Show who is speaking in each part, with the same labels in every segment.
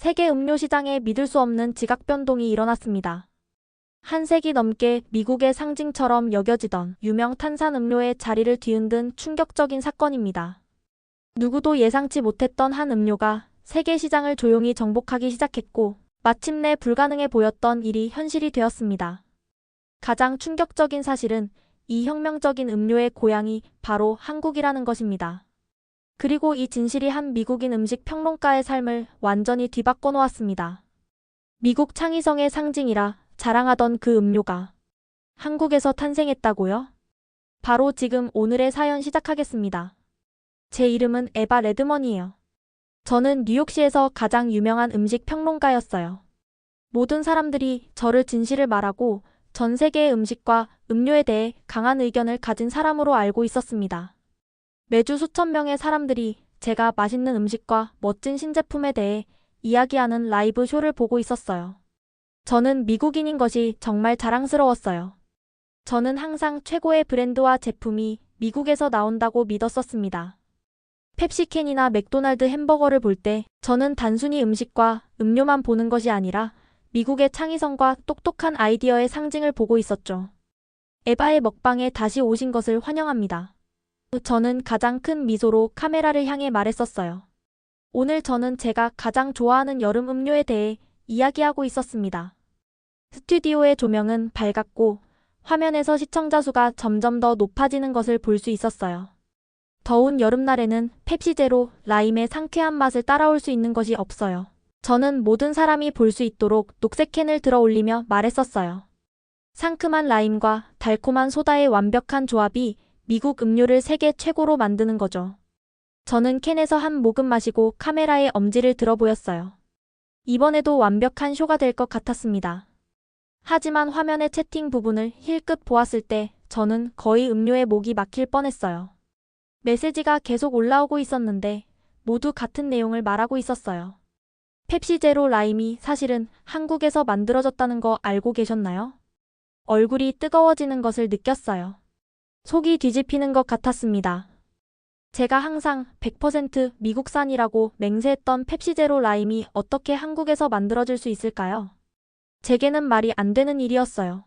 Speaker 1: 세계 음료 시장에 믿을 수 없는 지각 변동이 일어났습니다. 한 세기 넘게 미국의 상징처럼 여겨지던 유명 탄산 음료의 자리를 뒤흔든 충격적인 사건입니다. 누구도 예상치 못했던 한 음료가 세계 시장을 조용히 정복하기 시작했고 마침내 불가능해 보였던 일이 현실이 되었습니다. 가장 충격적인 사실은 이 혁명적인 음료의 고향이 바로 한국이라는 것입니다. 그리고 이 진실이 한 미국인 음식 평론가의 삶을 완전히 뒤바꿔 놓았습니다. 미국 창의성의 상징이라 자랑하던 그 음료가 한국에서 탄생했다고요? 바로 지금 오늘의 사연 시작하겠습니다. 제 이름은 에바 레드먼이에요. 저는 뉴욕시에서 가장 유명한 음식 평론가였어요. 모든 사람들이 저를 진실을 말하고 전 세계의 음식과 음료에 대해 강한 의견을 가진 사람으로 알고 있었습니다. 매주 수천 명의 사람들이 제가 맛있는 음식과 멋진 신제품에 대해 이야기하는 라이브 쇼를 보고 있었어요. 저는 미국인인 것이 정말 자랑스러웠어요. 저는 항상 최고의 브랜드와 제품이 미국에서 나온다고 믿었었습니다. 펩시캔이나 맥도날드 햄버거를 볼 때 저는 단순히 음식과 음료만 보는 것이 아니라 미국의 창의성과 똑똑한 아이디어의 상징을 보고 있었죠. 에바의 먹방에 다시 오신 것을 환영합니다. 저는 가장 큰 미소로 카메라를 향해 말했었어요. 오늘 저는 제가 가장 좋아하는 여름 음료에 대해 이야기하고 있었습니다. 스튜디오의 조명은 밝았고 화면에서 시청자 수가 점점 더 높아지는 것을 볼 수 있었어요. 더운 여름날에는 펩시제로 라임의 상쾌한 맛을 따라올 수 있는 것이 없어요. 저는 모든 사람이 볼 수 있도록 녹색 캔을 들어 올리며 말했었어요. 상큼한 라임과 달콤한 소다의 완벽한 조합이 미국 음료를 세계 최고로 만드는 거죠. 저는 캔에서 한 모금 마시고 카메라에 엄지를 들어 보였어요. 이번에도 완벽한 쇼가 될 것 같았습니다. 하지만 화면의 채팅 부분을 힐끗 보았을 때 저는 거의 음료에 목이 막힐 뻔했어요. 메시지가 계속 올라오고 있었는데 모두 같은 내용을 말하고 있었어요. 펩시 제로 라임이 사실은 한국에서 만들어졌다는 거 알고 계셨나요? 얼굴이 뜨거워지는 것을 느꼈어요. 속이 뒤집히는 것 같았습니다. 제가 항상 100% 미국산이라고 맹세했던 펩시제로 라임이 어떻게 한국에서 만들어질 수 있을까요? 제게는 말이 안 되는 일이었어요.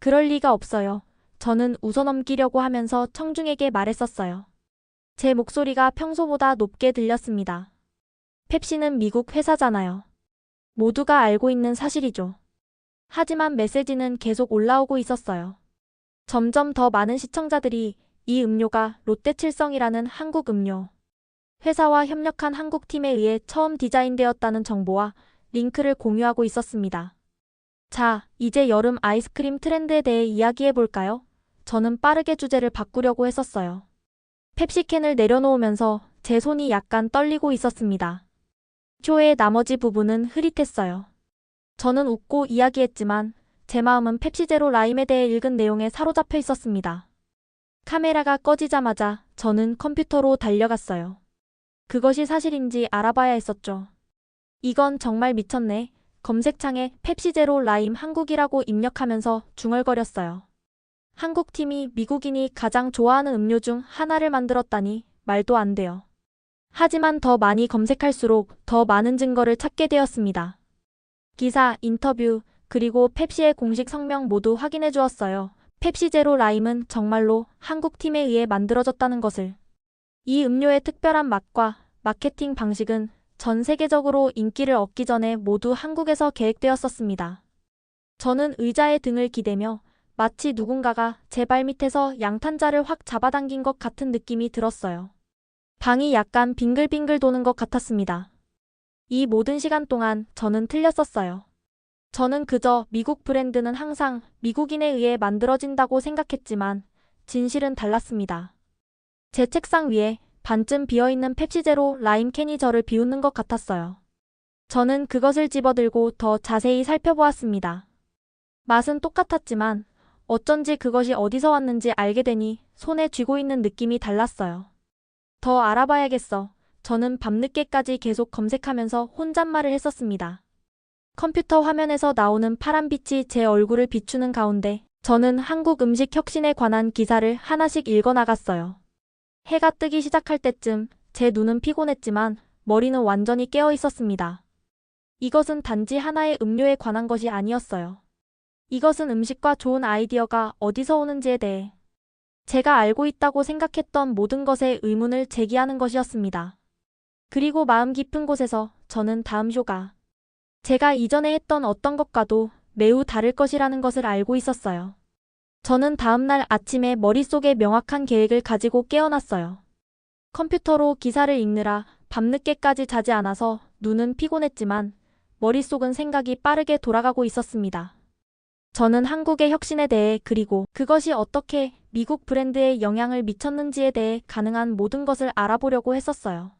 Speaker 1: 그럴 리가 없어요. 저는 웃어넘기려고 하면서 청중에게 말했었어요. 제 목소리가 평소보다 높게 들렸습니다. 펩시는 미국 회사잖아요. 모두가 알고 있는 사실이죠. 하지만 메시지는 계속 올라오고 있었어요. 점점 더 많은 시청자들이 이 음료가 롯데칠성이라는 한국 음료, 회사와 협력한 한국 팀에 의해 처음 디자인되었다는 정보와 링크를 공유하고 있었습니다. 자, 이제 여름 아이스크림 트렌드에 대해 이야기해 볼까요? 저는 빠르게 주제를 바꾸려고 했었어요. 펩시캔을 내려놓으면서 제 손이 약간 떨리고 있었습니다. 쇼의 나머지 부분은 흐릿했어요. 저는 웃고 이야기했지만 제 마음은 펩시제로 라임에 대해 읽은 내용에 사로잡혀 있었습니다. 카메라가 꺼지자마자 저는 컴퓨터로 달려갔어요. 그것이 사실인지 알아봐야 했었죠. 이건 정말 미쳤네. 검색창에 펩시제로 라임 한국이라고 입력하면서 중얼거렸어요. 한국 팀이 미국인이 가장 좋아하는 음료 중 하나를 만들었다니 말도 안 돼요. 하지만 더 많이 검색할수록 더 많은 증거를 찾게 되었습니다. 기사, 인터뷰, 그리고 펩시의 공식 성명 모두 확인해 주었어요. 펩시 제로 라임은 정말로 한국 팀에 의해 만들어졌다는 것을. 이 음료의 특별한 맛과 마케팅 방식은 전 세계적으로 인기를 얻기 전에 모두 한국에서 계획되었었습니다. 저는 의자에 등을 기대며 마치 누군가가 제 발 밑에서 양탄자를 확 잡아당긴 것 같은 느낌이 들었어요. 방이 약간 빙글빙글 도는 것 같았습니다. 이 모든 시간 동안 저는 틀렸었어요. 저는 그저 미국 브랜드는 항상 미국인에 의해 만들어진다고 생각했지만 진실은 달랐습니다. 제 책상 위에 반쯤 비어있는 펩시제로 라임 캔이 저를 비웃는 것 같았어요. 저는 그것을 집어들고 더 자세히 살펴보았습니다. 맛은 똑같았지만 어쩐지 그것이 어디서 왔는지 알게 되니 손에 쥐고 있는 느낌이 달랐어요. 더 알아봐야겠어. 저는 밤늦게까지 계속 검색하면서 혼잣말을 했었습니다. 컴퓨터 화면에서 나오는 파란빛이 제 얼굴을 비추는 가운데 저는 한국 음식 혁신에 관한 기사를 하나씩 읽어나갔어요. 해가 뜨기 시작할 때쯤 제 눈은 피곤했지만 머리는 완전히 깨어 있었습니다. 이것은 단지 하나의 음료에 관한 것이 아니었어요. 이것은 음식과 좋은 아이디어가 어디서 오는지에 대해 제가 알고 있다고 생각했던 모든 것에 의문을 제기하는 것이었습니다. 그리고 마음 깊은 곳에서 저는 다음 쇼가 제가 이전에 했던 어떤 것과도 매우 다를 것이라는 것을 알고 있었어요. 저는 다음날 아침에 머릿속에 명확한 계획을 가지고 깨어났어요. 컴퓨터로 기사를 읽느라 밤늦게까지 자지 않아서 눈은 피곤했지만 머릿속은 생각이 빠르게 돌아가고 있었습니다. 저는 한국의 혁신에 대해 그리고 그것이 어떻게 미국 브랜드에 영향을 미쳤는지에 대해 가능한 모든 것을 알아보려고 했었어요.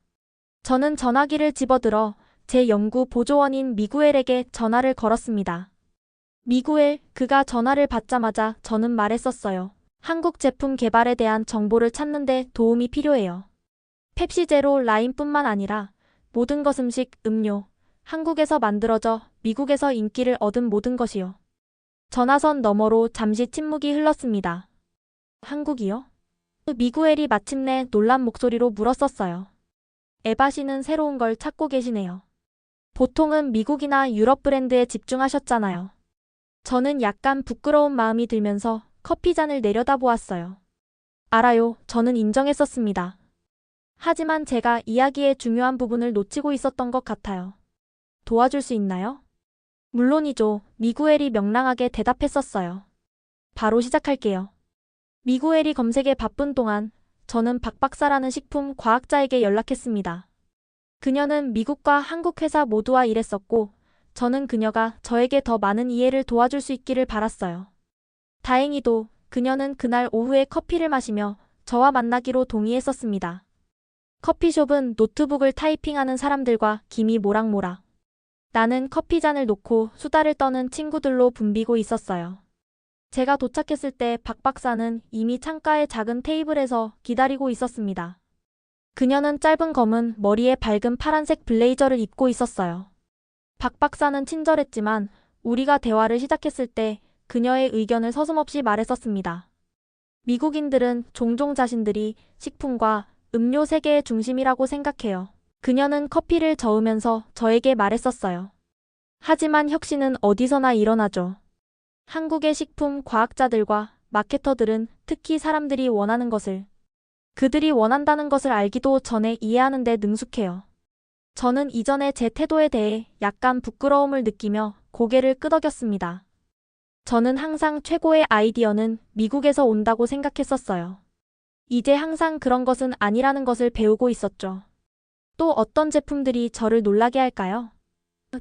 Speaker 1: 저는 전화기를 집어들어 제 연구 보조원인 미구엘에게 전화를 걸었습니다. 미구엘, 그가 전화를 받자마자 저는 말했었어요. 한국 제품 개발에 대한 정보를 찾는데 도움이 필요해요. 펩시 제로 라인뿐만 아니라 모든 것 음식, 음료, 한국에서 만들어져 미국에서 인기를 얻은 모든 것이요. 전화선 너머로 잠시 침묵이 흘렀습니다. 한국이요? 미구엘이 마침내 놀란 목소리로 물었었어요. 에바 씨는 새로운 걸 찾고 계시네요. 보통은 미국이나 유럽 브랜드에 집중하셨잖아요. 저는 약간 부끄러운 마음이 들면서 커피잔을 내려다보았어요. 알아요. 저는 인정했었습니다. 하지만 제가 이야기의 중요한 부분을 놓치고 있었던 것 같아요. 도와줄 수 있나요? 물론이죠. 미구엘이 명랑하게 대답했었어요. 바로 시작할게요. 미구엘이 검색에 바쁜 동안 저는 박 박사라는 식품 과학자에게 연락했습니다. 그녀는 미국과 한국 회사 모두와 일했었고, 저는 그녀가 저에게 더 많은 이해를 도와줄 수 있기를 바랐어요. 다행히도 그녀는 그날 오후에 커피를 마시며 저와 만나기로 동의했었습니다. 커피숍은 노트북을 타이핑하는 사람들과 김이 모락모락. 나는 커피잔을 놓고 수다를 떠는 친구들로 붐비고 있었어요. 제가 도착했을 때 박 박사는 이미 창가의 작은 테이블에서 기다리고 있었습니다. 그녀는 짧은 검은 머리에 밝은 파란색 블레이저를 입고 있었어요. 박 박사는 친절했지만 우리가 대화를 시작했을 때 그녀의 의견을 서슴없이 말했었습니다. 미국인들은 종종 자신들이 식품과 음료 세계의 중심이라고 생각해요. 그녀는 커피를 저으면서 저에게 말했었어요. 하지만 혁신은 어디서나 일어나죠. 한국의 식품 과학자들과 마케터들은 특히 사람들이 원하는 것을 그들이 원한다는 것을 알기도 전에 이해하는 데 능숙해요. 저는 이전에 제 태도에 대해 약간 부끄러움을 느끼며 고개를 끄덕였습니다. 저는 항상 최고의 아이디어는 미국에서 온다고 생각했었어요. 이제 항상 그런 것은 아니라는 것을 배우고 있었죠. 또 어떤 제품들이 저를 놀라게 할까요?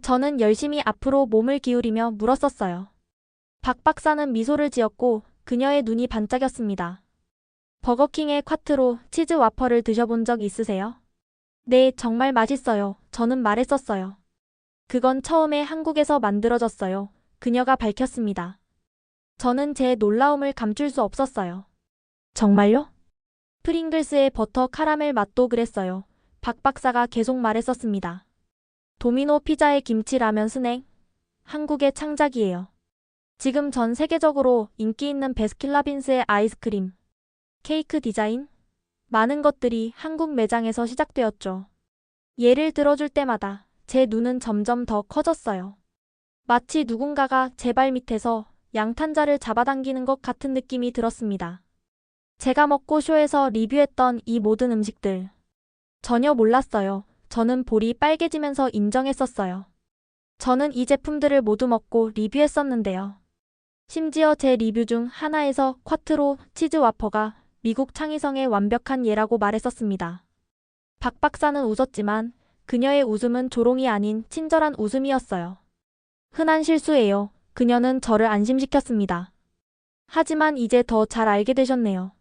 Speaker 1: 저는 열심히 앞으로 몸을 기울이며 물었었어요. 박 박사는 미소를 지었고 그녀의 눈이 반짝였습니다. 버거킹의 콰트로 치즈 와퍼를 드셔본 적 있으세요? 네, 정말 맛있어요. 저는 말했었어요. 그건 처음에 한국에서 만들어졌어요. 그녀가 밝혔습니다. 저는 제 놀라움을 감출 수 없었어요. 정말요? 프링글스의 버터 카라멜 맛도 그랬어요. 박 박사가 계속 말했었습니다. 도미노 피자의 김치 라면 스낵. 한국의 창작이에요. 지금 전 세계적으로 인기 있는 베스킨라빈스의 아이스크림, 케이크 디자인, 많은 것들이 한국 매장에서 시작되었죠. 예를 들어줄 때마다 제 눈은 점점 더 커졌어요. 마치 누군가가 제 발 밑에서 양탄자를 잡아당기는 것 같은 느낌이 들었습니다. 제가 먹고 쇼에서 리뷰했던 이 모든 음식들. 전혀 몰랐어요. 저는 볼이 빨개지면서 인정했었어요. 저는 이 제품들을 모두 먹고 리뷰했었는데요. 심지어 제 리뷰 중 하나에서 콰트로 치즈 와퍼가 미국 창의성의 완벽한 예라고 말했었습니다. 박 박사는 웃었지만 그녀의 웃음은 조롱이 아닌 친절한 웃음이었어요. 흔한 실수예요. 그녀는 저를 안심시켰습니다. 하지만 이제 더 잘 알게 되셨네요.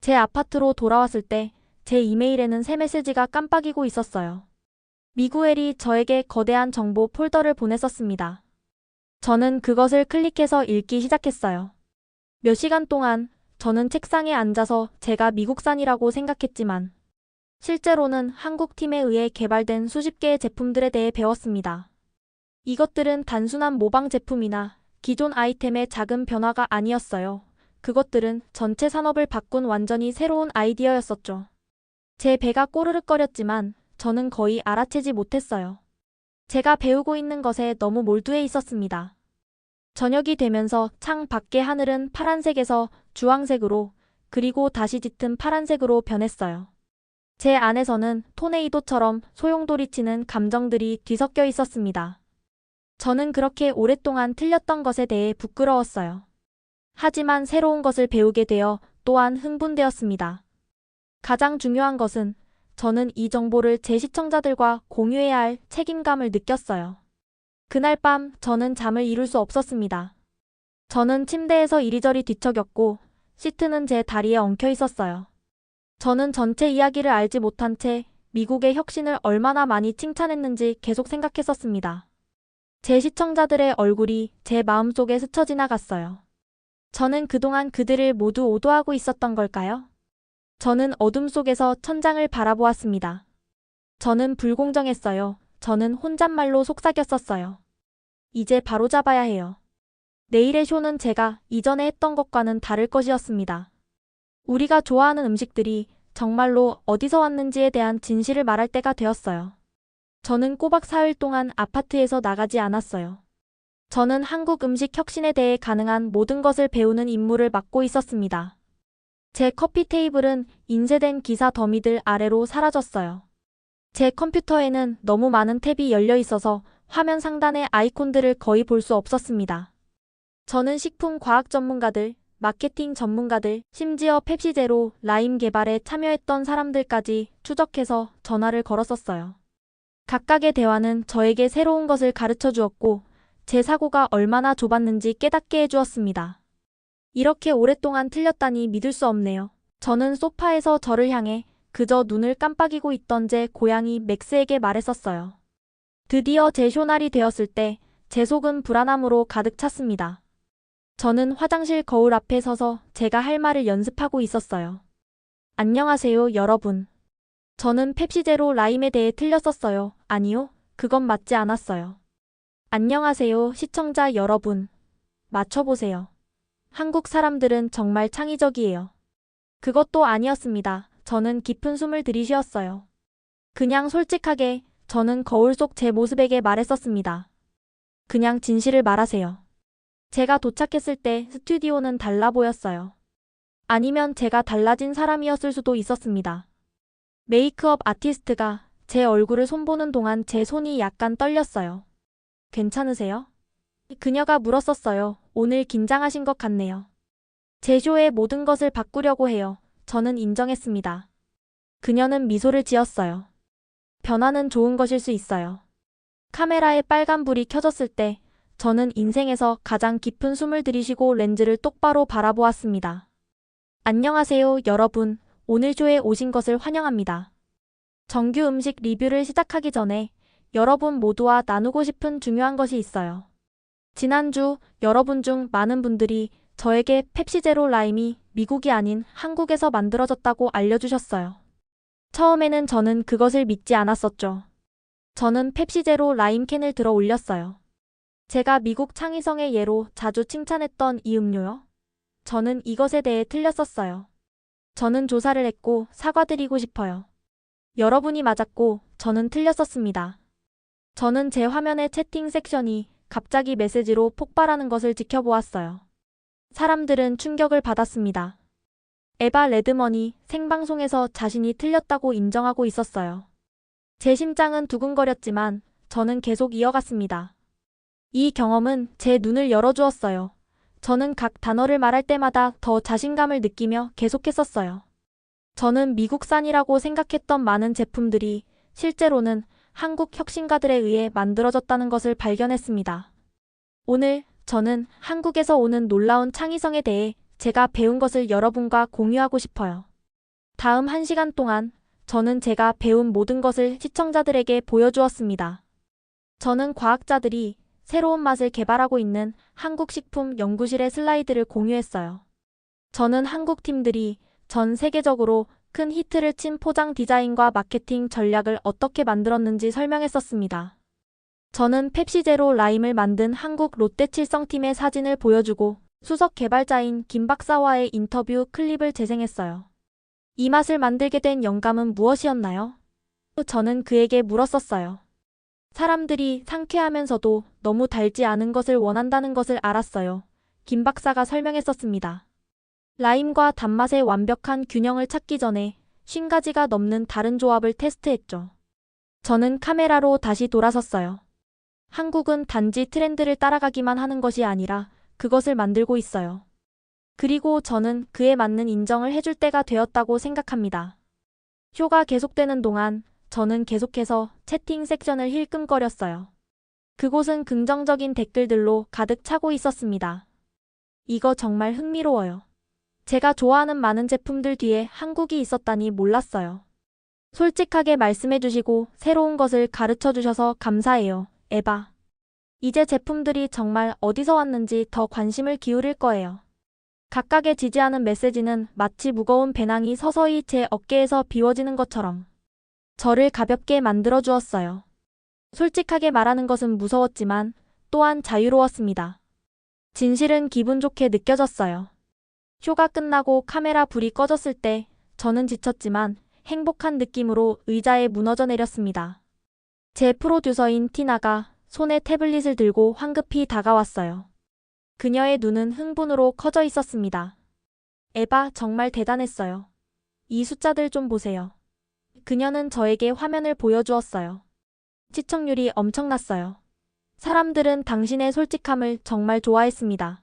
Speaker 1: 제 아파트로 돌아왔을 때 제 이메일에는 새 메시지가 깜빡이고 있었어요. 미구엘이 저에게 거대한 정보 폴더를 보냈었습니다. 저는 그것을 클릭해서 읽기 시작했어요. 몇 시간 동안 저는 책상에 앉아서 제가 미국산이라고 생각했지만 실제로는 한국 팀에 의해 개발된 수십 개의 제품들에 대해 배웠습니다. 이것들은 단순한 모방 제품이나 기존 아이템의 작은 변화가 아니었어요. 그것들은 전체 산업을 바꾼 완전히 새로운 아이디어였었죠. 제 배가 꼬르륵거렸지만 저는 거의 알아채지 못했어요. 제가 배우고 있는 것에 너무 몰두해 있었습니다. 저녁이 되면서 창 밖의 하늘은 파란색에서 주황색으로 그리고 다시 짙은 파란색으로 변했어요. 제 안에서는 토네이도처럼 소용돌이치는 감정들이 뒤섞여 있었습니다. 저는 그렇게 오랫동안 틀렸던 것에 대해 부끄러웠어요. 하지만 새로운 것을 배우게 되어 또한 흥분되었습니다. 가장 중요한 것은 저는 이 정보를 제 시청자들과 공유해야 할 책임감을 느꼈어요. 그날 밤 저는 잠을 이룰 수 없었습니다. 저는 침대에서 이리저리 뒤척였고 시트는 제 다리에 엉켜 있었어요. 저는 전체 이야기를 알지 못한 채 미국의 혁신을 얼마나 많이 칭찬했는지 계속 생각했었습니다. 제 시청자들의 얼굴이 제 마음속에 스쳐 지나갔어요. 저는 그동안 그들을 모두 오도하고 있었던 걸까요? 저는 어둠 속에서 천장을 바라보았습니다. 저는 불공정했어요. 저는 혼잣말로 속삭였었어요. 이제 바로잡아야 해요. 내일의 쇼는 제가 이전에 했던 것과는 다를 것이었습니다. 우리가 좋아하는 음식들이 정말로 어디서 왔는지에 대한 진실을 말할 때가 되었어요. 저는 꼬박 사흘 동안 아파트에서 나가지 않았어요. 저는 한국 음식 혁신에 대해 가능한 모든 것을 배우는 임무를 맡고 있었습니다. 제 커피 테이블은 인쇄된 기사 더미들 아래로 사라졌어요. 제 컴퓨터에는 너무 많은 탭이 열려 있어서 화면 상단의 아이콘들을 거의 볼 수 없었습니다. 저는 식품 과학 전문가들, 마케팅 전문가들, 심지어 펩시제로 라임 개발에 참여했던 사람들까지 추적해서 전화를 걸었었어요. 각각의 대화는 저에게 새로운 것을 가르쳐 주었고 제 사고가 얼마나 좁았는지 깨닫게 해주었습니다. 이렇게 오랫동안 틀렸다니 믿을 수 없네요. 저는 소파에서 저를 향해 그저 눈을 깜빡이고 있던 제 고양이 맥스에게 말했었어요. 드디어 제 쇼날이 되었을 때 제 속은 불안함으로 가득 찼습니다. 저는 화장실 거울 앞에 서서 제가 할 말을 연습하고 있었어요. 안녕하세요, 여러분. 저는 펩시제로 라임에 대해 틀렸었어요. 아니요, 그건 맞지 않았어요. 안녕하세요, 시청자 여러분. 맞춰보세요. 한국 사람들은 정말 창의적이에요. 그것도 아니었습니다. 저는 깊은 숨을 들이쉬었어요. 그냥 솔직하게 저는 거울 속 제 모습에게 말했었습니다. 그냥 진실을 말하세요. 제가 도착했을 때 스튜디오는 달라 보였어요. 아니면 제가 달라진 사람이었을 수도 있었습니다. 메이크업 아티스트가 제 얼굴을 손보는 동안 제 손이 약간 떨렸어요. 괜찮으세요? 그녀가 물었었어요. 오늘 긴장하신 것 같네요. 제 쇼의 모든 것을 바꾸려고 해요. 저는 인정했습니다. 그녀는 미소를 지었어요. 변화는 좋은 것일 수 있어요. 카메라에 빨간 불이 켜졌을 때 저는 인생에서 가장 깊은 숨을 들이쉬고 렌즈를 똑바로 바라보았습니다. 안녕하세요, 여러분. 오늘 쇼에 오신 것을 환영합니다. 정규 음식 리뷰를 시작하기 전에 여러분 모두와 나누고 싶은 중요한 것이 있어요. 지난주 여러분 중 많은 분들이 저에게 펩시 제로 라임이 미국이 아닌 한국에서 만들어졌다고 알려주셨어요. 처음에는 저는 그것을 믿지 않았었죠. 저는 펩시 제로 라임 캔을 들어 올렸어요. 제가 미국 창의성의 예로 자주 칭찬했던 이 음료요. 저는 이것에 대해 틀렸었어요. 저는 조사를 했고 사과드리고 싶어요. 여러분이 맞았고 저는 틀렸었습니다. 저는 제 화면의 채팅 섹션이 갑자기 메시지로 폭발하는 것을 지켜보았어요. 사람들은 충격을 받았습니다. 에바 레드먼이 생방송에서 자신이 틀렸다고 인정하고 있었어요. 제 심장은 두근거렸지만 저는 계속 이어갔습니다. 이 경험은 제 눈을 열어주었어요. 저는 각 단어를 말할 때마다 더 자신감을 느끼며 계속했었어요. 저는 미국산이라고 생각했던 많은 제품들이 실제로는 한국 혁신가들에 의해 만들어졌다는 것을 발견했습니다. 오늘 저는 한국에서 오는 놀라운 창의성에 대해 제가 배운 것을 여러분과 공유하고 싶어요. 다음 한 시간 동안 저는 제가 배운 모든 것을 시청자들에게 보여주었습니다. 저는 과학자들이 새로운 맛을 개발하고 있는 한국식품 연구실의 슬라이드를 공유했어요. 저는 한국 팀들이 전 세계적으로 큰 히트를 친 포장 디자인과 마케팅 전략을 어떻게 만들었는지 설명했었습니다. 저는 펩시제로 라임을 만든 한국 롯데칠성팀의 사진을 보여주고 수석 개발자인 김 박사와의 인터뷰 클립을 재생했어요. 이 맛을 만들게 된 영감은 무엇이었나요? 저는 그에게 물었었어요. 사람들이 상쾌하면서도 너무 달지 않은 것을 원한다는 것을 알았어요. 김 박사가 설명했었습니다. 라임과 단맛의 완벽한 균형을 찾기 전에 50가지가 넘는 다른 조합을 테스트했죠. 저는 카메라로 다시 돌아섰어요. 한국은 단지 트렌드를 따라가기만 하는 것이 아니라 그것을 만들고 있어요. 그리고 저는 그에 맞는 인정을 해줄 때가 되었다고 생각합니다. 쇼가 계속되는 동안 저는 계속해서 채팅 섹션을 힐끔거렸어요. 그곳은 긍정적인 댓글들로 가득 차고 있었습니다. 이거 정말 흥미로워요. 제가 좋아하는 많은 제품들 뒤에 한국이 있었다니 몰랐어요. 솔직하게 말씀해 주시고 새로운 것을 가르쳐 주셔서 감사해요. 에바. 이제 제품들이 정말 어디서 왔는지 더 관심을 기울일 거예요. 각각의 지지하는 메시지는 마치 무거운 배낭이 서서히 제 어깨에서 비워지는 것처럼 저를 가볍게 만들어 주었어요. 솔직하게 말하는 것은 무서웠지만 또한 자유로웠습니다. 진실은 기분 좋게 느껴졌어요. 쇼가 끝나고 카메라 불이 꺼졌을 때 저는 지쳤지만 행복한 느낌으로 의자에 무너져 내렸습니다. 제 프로듀서인 티나가 손에 태블릿을 들고 황급히 다가왔어요. 그녀의 눈은 흥분으로 커져 있었습니다. 에바 정말 대단했어요. 이 숫자들 좀 보세요. 그녀는 저에게 화면을 보여주었어요. 시청률이 엄청났어요. 사람들은 당신의 솔직함을 정말 좋아했습니다.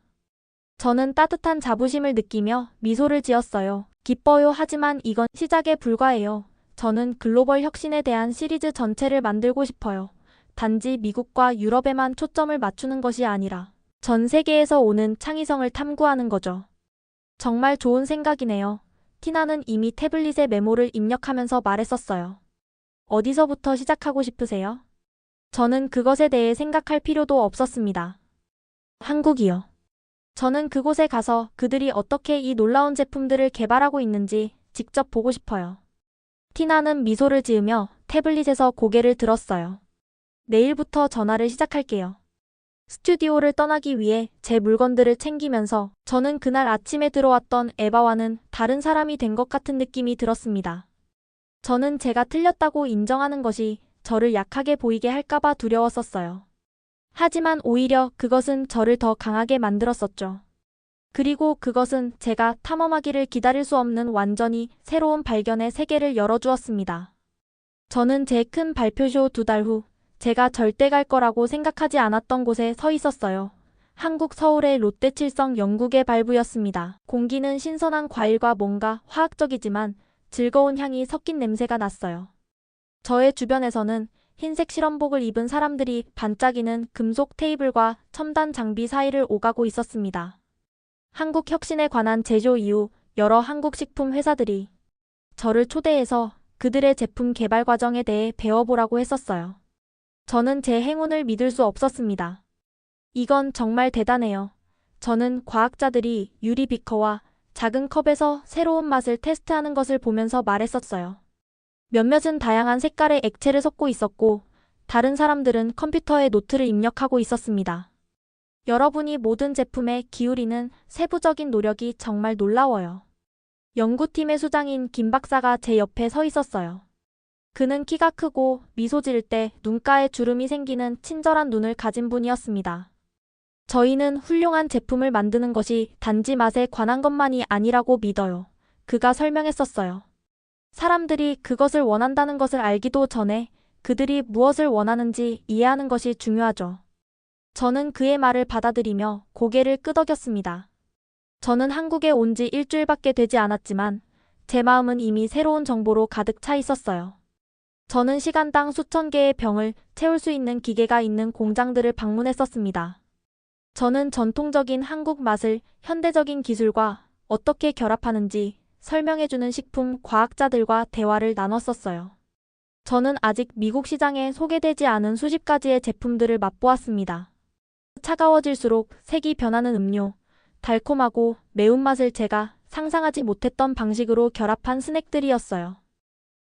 Speaker 1: 저는 따뜻한 자부심을 느끼며 미소를 지었어요. 기뻐요 하지만 이건 시작에 불과해요. 저는 글로벌 혁신에 대한 시리즈 전체를 만들고 싶어요. 단지 미국과 유럽에만 초점을 맞추는 것이 아니라 전 세계에서 오는 창의성을 탐구하는 거죠. 정말 좋은 생각이네요. 티나는 이미 태블릿에 메모를 입력하면서 말했었어요. 어디서부터 시작하고 싶으세요? 저는 그것에 대해 생각할 필요도 없었습니다. 한국이요. 저는 그곳에 가서 그들이 어떻게 이 놀라운 제품들을 개발하고 있는지 직접 보고 싶어요. 티나는 미소를 지으며 태블릿에서 고개를 들었어요. 내일부터 전화를 시작할게요. 스튜디오를 떠나기 위해 제 물건들을 챙기면서 저는 그날 아침에 들어왔던 에바와는 다른 사람이 된 것 같은 느낌이 들었습니다. 저는 제가 틀렸다고 인정하는 것이 저를 약하게 보이게 할까봐 두려웠었어요. 하지만 오히려 그것은 저를 더 강하게 만들었었죠. 그리고 그것은 제가 탐험하기를 기다릴 수 없는 완전히 새로운 발견의 세계를 열어주었습니다. 저는 제 큰 발표쇼 두 달 후 제가 절대 갈 거라고 생각하지 않았던 곳에 서 있었어요. 한국 서울의 롯데칠성 영국의 발부였습니다. 공기는 신선한 과일과 뭔가 화학적이지만 즐거운 향이 섞인 냄새가 났어요. 저의 주변에서는 흰색 실험복을 입은 사람들이 반짝이는 금속 테이블과 첨단 장비 사이를 오가고 있었습니다. 한국 혁신에 관한 제조 이후 여러 한국 식품 회사들이 저를 초대해서 그들의 제품 개발 과정에 대해 배워보라고 했었어요. 저는 제 행운을 믿을 수 없었습니다. 이건 정말 대단해요. 저는 과학자들이 유리 비커와 작은 컵에서 새로운 맛을 테스트하는 것을 보면서 말했었어요. 몇몇은 다양한 색깔의 액체를 섞고 있었고, 다른 사람들은 컴퓨터에 노트를 입력하고 있었습니다. 여러분이 모든 제품에 기울이는 세부적인 노력이 정말 놀라워요. 연구팀의 수장인 김 박사가 제 옆에 서 있었어요. 그는 키가 크고 미소 지을 때 눈가에 주름이 생기는 친절한 눈을 가진 분이었습니다. 저희는 훌륭한 제품을 만드는 것이 단지 맛에 관한 것만이 아니라고 믿어요. 그가 설명했었어요. 사람들이 그것을 원한다는 것을 알기도 전에 그들이 무엇을 원하는지 이해하는 것이 중요하죠. 저는 그의 말을 받아들이며 고개를 끄덕였습니다. 저는 한국에 온 지 일주일밖에 되지 않았지만 제 마음은 이미 새로운 정보로 가득 차 있었어요. 저는 시간당 수천 개의 병을 채울 수 있는 기계가 있는 공장들을 방문했었습니다. 저는 전통적인 한국 맛을 현대적인 기술과 어떻게 결합하는지 설명해주는 식품 과학자들과 대화를 나눴었어요. 저는 아직 미국 시장에 소개되지 않은 수십 가지의 제품들을 맛보았습니다. 차가워질수록 색이 변하는 음료, 달콤하고 매운맛을 제가 상상하지 못했던 방식으로 결합한 스낵들이었어요.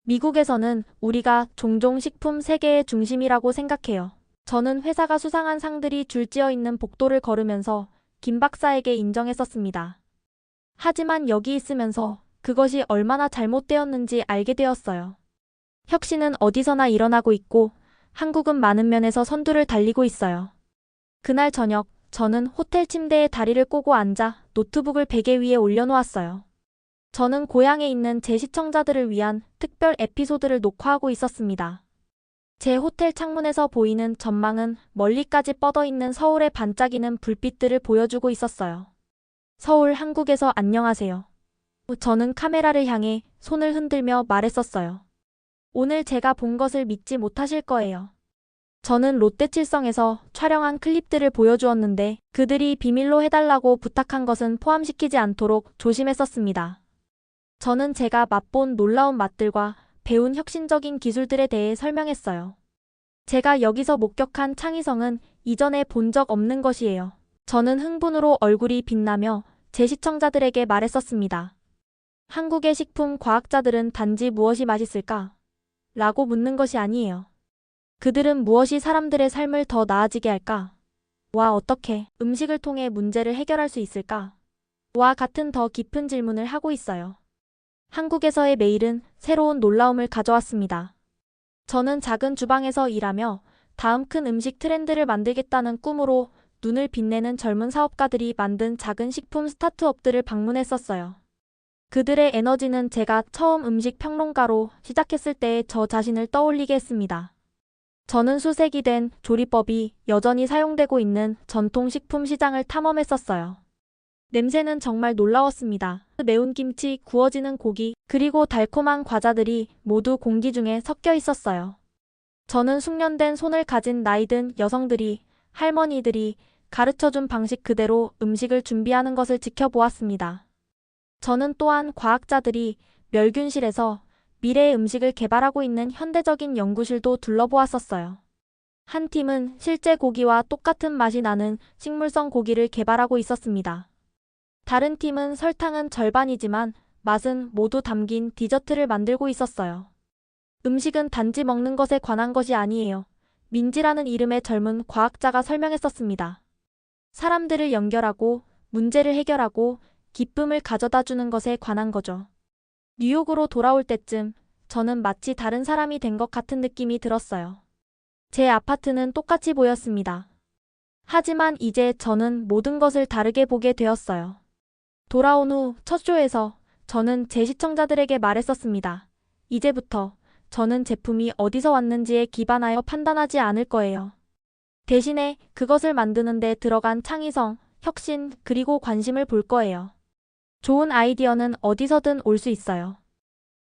Speaker 1: 미국에서는 우리가 종종 식품 세계의 중심이라고 생각해요. 저는 회사가 수상한 상들이 줄지어 있는 복도를 걸으면서 김 박사에게 인정했었습니다. 하지만 여기 있으면서 그것이 얼마나 잘못되었는지 알게 되었어요. 혁신은 어디서나 일어나고 있고 한국은 많은 면에서 선두를 달리고 있어요. 그날 저녁, 저는 호텔 침대에 다리를 꼬고 앉아 노트북을 베개 위에 올려놓았어요. 저는 고향에 있는 제 시청자들을 위한 특별 에피소드를 녹화하고 있었습니다. 제 호텔 창문에서 보이는 전망은 멀리까지 뻗어 있는 서울의 반짝이는 불빛들을 보여주고 있었어요. 서울 한국에서 안녕하세요. 저는 카메라를 향해 손을 흔들며 말했었어요. 오늘 제가 본 것을 믿지 못하실 거예요. 저는 롯데 칠성에서 촬영한 클립들을 보여주었는데 그들이 비밀로 해달라고 부탁한 것은 포함시키지 않도록 조심했었습니다. 저는 제가 맛본 놀라운 맛들과 배운 혁신적인 기술들에 대해 설명했어요. 제가 여기서 목격한 창의성은 이전에 본 적 없는 것이에요. 저는 흥분으로 얼굴이 빛나며 제 시청자들에게 말했었습니다. 한국의 식품 과학자들은 단지 무엇이 맛있을까? 라고 묻는 것이 아니에요. 그들은 무엇이 사람들의 삶을 더 나아지게 할까? 와, 어떻게 음식을 통해 문제를 해결할 수 있을까? 와 같은 더 깊은 질문을 하고 있어요. 한국에서의 매일은 새로운 놀라움을 가져왔습니다. 저는 작은 주방에서 일하며 다음 큰 음식 트렌드를 만들겠다는 꿈으로 눈을 빛내는 젊은 사업가들이 만든 작은 식품 스타트업들을 방문했었어요. 그들의 에너지는 제가 처음 음식 평론가로 시작했을 때의 저 자신을 떠올리게 했습니다. 저는 수색이 된 조리법이 여전히 사용되고 있는 전통식품 시장을 탐험했었어요. 냄새는 정말 놀라웠습니다. 매운 김치, 구워지는 고기, 그리고 달콤한 과자들이 모두 공기 중에 섞여 있었어요. 저는 숙련된 손을 가진 나이든 여성들이, 할머니들이 가르쳐준 방식 그대로 음식을 준비하는 것을 지켜보았습니다. 저는 또한 과학자들이 멸균실에서 미래의 음식을 개발하고 있는 현대적인 연구실도 둘러보았었어요. 한 팀은 실제 고기와 똑같은 맛이 나는 식물성 고기를 개발하고 있었습니다. 다른 팀은 설탕은 절반이지만 맛은 모두 담긴 디저트를 만들고 있었어요. 음식은 단지 먹는 것에 관한 것이 아니에요. 민지라는 이름의 젊은 과학자가 설명했었습니다. 사람들을 연결하고 문제를 해결하고 기쁨을 가져다 주는 것에 관한 거죠. 뉴욕으로 돌아올 때쯤 저는 마치 다른 사람이 된 것 같은 느낌이 들었어요. 제 아파트는 똑같이 보였습니다. 하지만 이제 저는 모든 것을 다르게 보게 되었어요. 돌아온 후 첫 쇼에서 저는 제 시청자들에게 말했었습니다. 이제부터 저는 제품이 어디서 왔는지에 기반하여 판단하지 않을 거예요. 대신에 그것을 만드는데 들어간 창의성, 혁신, 그리고 관심을 볼 거예요. 좋은 아이디어는 어디서든 올 수 있어요.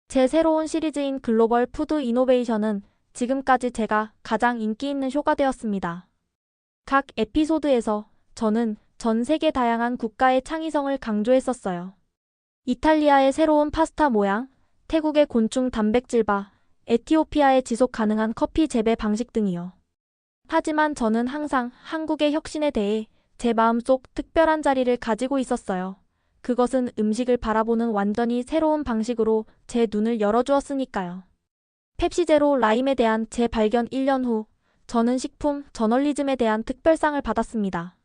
Speaker 1: 제 새로운 시리즈인 글로벌 푸드 이노베이션은 지금까지 제가 가장 인기 있는 쇼가 되었습니다. 각 에피소드에서 저는 전 세계 다양한 국가의 창의성을 강조했었어요. 이탈리아의 새로운 파스타 모양, 태국의 곤충 단백질바, 에티오피아의 지속 가능한 커피 재배 방식 등이요. 하지만 저는 항상 한국의 혁신에 대해 제 마음속 특별한 자리를 가지고 있었어요. 그것은 음식을 바라보는 완전히 새로운 방식으로 제 눈을 열어주었으니까요. 펩시제로 라임에 대한 제 발견 1년 후, 저는 식품 저널리즘에 대한 특별상을 받았습니다.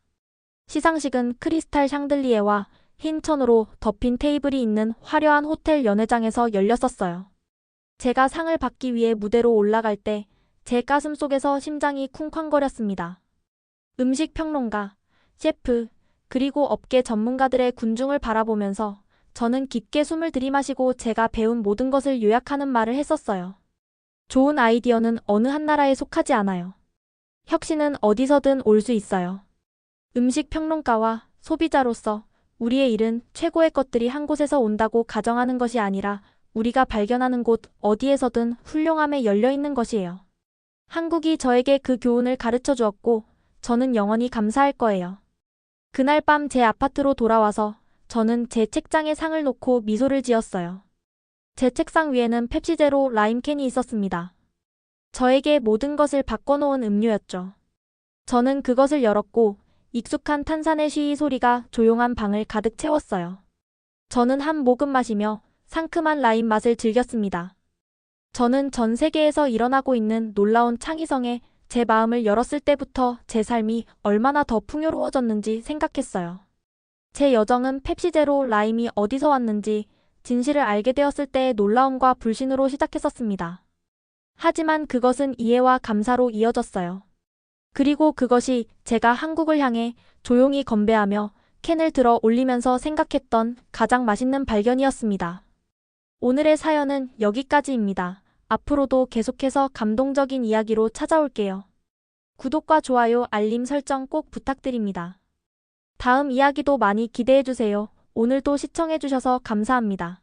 Speaker 1: 시상식은 크리스탈 샹들리에와 흰 천으로 덮인 테이블이 있는 화려한 호텔 연회장에서 열렸었어요. 제가 상을 받기 위해 무대로 올라갈 때 제 가슴 속에서 심장이 쿵쾅거렸습니다. 음식 평론가, 셰프, 그리고 업계 전문가들의 군중을 바라보면서 저는 깊게 숨을 들이마시고 제가 배운 모든 것을 요약하는 말을 했었어요. 좋은 아이디어는 어느 한 나라에 속하지 않아요. 혁신은 어디서든 올 수 있어요. 음식 평론가와 소비자로서 우리의 일은 최고의 것들이 한 곳에서 온다고 가정하는 것이 아니라 우리가 발견하는 곳 어디에서든 훌륭함에 열려 있는 것이에요. 한국이 저에게 그 교훈을 가르쳐 주었고 저는 영원히 감사할 거예요. 그날 밤 제 아파트로 돌아와서 저는 제 책장에 상을 놓고 미소를 지었어요. 제 책상 위에는 펩시제로 라임캔이 있었습니다. 저에게 모든 것을 바꿔놓은 음료였죠. 저는 그것을 열었고 익숙한 탄산의 쉬이 소리가 조용한 방을 가득 채웠어요. 저는 한 모금 마시며 상큼한 라임 맛을 즐겼습니다. 저는 전 세계에서 일어나고 있는 놀라운 창의성에 제 마음을 열었을 때부터 제 삶이 얼마나 더 풍요로워졌는지 생각했어요. 제 여정은 펩시제로 라임이 어디서 왔는지 진실을 알게 되었을 때의 놀라움과 불신으로 시작했었습니다. 하지만 그것은 이해와 감사로 이어졌어요. 그리고 그것이 제가 한국을 향해 조용히 건배하며 캔을 들어 올리면서 생각했던 가장 맛있는 발견이었습니다. 오늘의 사연은 여기까지입니다. 앞으로도 계속해서 감동적인 이야기로 찾아올게요. 구독과 좋아요, 알림 설정 꼭 부탁드립니다. 다음 이야기도 많이 기대해주세요. 오늘도 시청해주셔서 감사합니다.